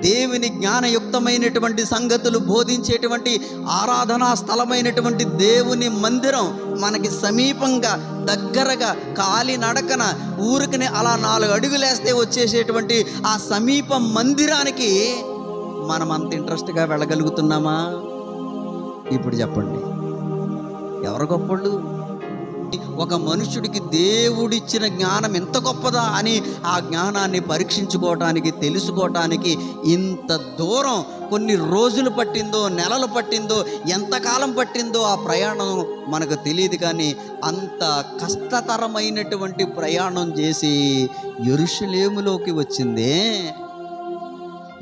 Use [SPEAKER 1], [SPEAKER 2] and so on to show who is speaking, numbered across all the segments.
[SPEAKER 1] దేవుని జ్ఞానయుక్తమైనటువంటి సంగతులు బోధించేటువంటి ఆరాధనా స్థలమైనటువంటి దేవుని మందిరం మనకి సమీపంగా దగ్గరగా కాలి నడకన అలా నాలుగు అడుగులేస్తే వచ్చేసేటువంటి ఆ సమీప మందిరానికి మనం అంత ఇంట్రెస్ట్గా వెళ్ళగలుగుతున్నామా? ఇప్పుడు చెప్పండి. ఎవరు గొప్పళ్ళు? ఒక మనుషుడికి దేవుడిచ్చిన జ్ఞానం ఎంత గొప్పదా అని ఆ జ్ఞానాన్ని పరీక్షించుకోవటానికి తెలుసుకోవటానికి ఇంత దూరం కొన్ని రోజులు పట్టిందో నెలలు పట్టిందో ఎంతకాలం పట్టిందో ఆ ప్రయాణం మనకు తెలియదు కానీ అంత కష్టతరమైనటువంటి ప్రయాణం చేసి ఎరుషలేములోకి వచ్చిందే.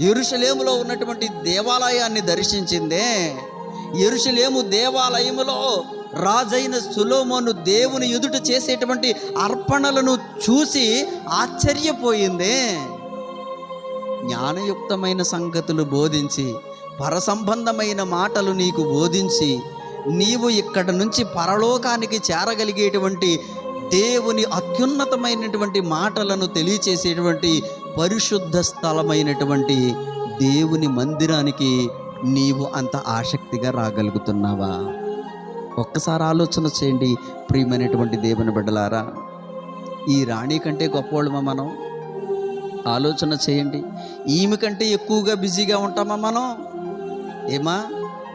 [SPEAKER 1] ఎరుషలేములో ఉన్నటువంటి దేవాలయాన్ని దర్శించిందే. ఎరుషలేము దేవాలయములో రాజైన సులోమోను దేవుని ఎదుట చేసేటువంటి అర్పణలను చూసి ఆశ్చర్యపోయిందే. జ్ఞానయుక్తమైన సంగతులు బోధించి పరసంబంధమైన మాటలు నీకు బోధించి నీవు ఇక్కడ నుంచి పరలోకానికి చేరగలిగేటువంటి దేవుని అత్యున్నతమైనటువంటి మాటలను తెలియచేసేటువంటి పరిశుద్ధ స్థలమైనటువంటి దేవుని మందిరానికి నీవు అంత ఆసక్తిగా రాగలుగుతున్నావా? ఒక్కసారి ఆలోచన చేయండి ప్రియమైనటువంటి దేవుని బిడ్డలారా. ఈ రాణి కంటే గొప్పవాళ్ళమా మనం? ఆలోచన చేయండి. ఈమె కంటే ఎక్కువగా బిజీగా ఉంటామా మనం? ఏమా?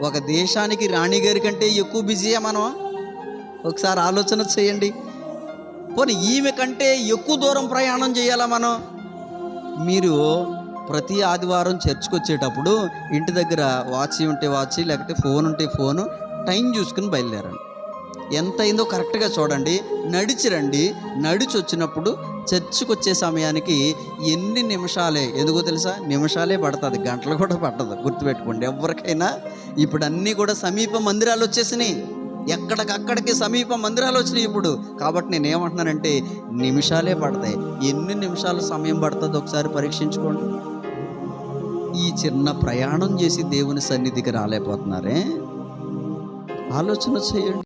[SPEAKER 1] ఒక దేశానికి రాణి గారి కంటే ఎక్కువ బిజీయా మనం ఒకసారి ఆలోచన చేయండి. పోనీ ఈమె కంటే ఎక్కువ దూరం ప్రయాణం చేయాలా మనం? మీరు ప్రతి ఆదివారం చర్చ్కి వచ్చేటప్పుడు ఇంటి దగ్గర వాచ్ ఉంటే వాచ్ లేకపోతే ఫోన్ ఉంటే ఫోను టైం చూసుకుని బయలుదేరండి. ఎంత అయిందో కరెక్ట్గా చూడండి. నడిచి రండి. నడిచి వచ్చినప్పుడు చర్చికి వచ్చే సమయానికి ఎన్ని నిమిషాలే ఎందుకో తెలుసా? నిమిషాలే పడుతుంది గంటలు కూడా పట్టదు గుర్తుపెట్టుకోండి. ఎవరికైనా ఇప్పుడు అన్నీ కూడా సమీప మందిరాలు వచ్చేసినాయి. ఎక్కడికక్కడికి సమీప మందిరాలు వచ్చినాయి ఇప్పుడు. కాబట్టి నేను ఏమంటున్నానంటే నిమిషాలే పడతాయి. ఎన్ని నిమిషాలు సమయం పడుతుందో ఒకసారి పరీక్షించుకోండి. ఈ చిన్న ప్రయాణం చేసి దేవుని సన్నిధికి రాలేకపోతున్నారే? ఆలోచన చేయండి.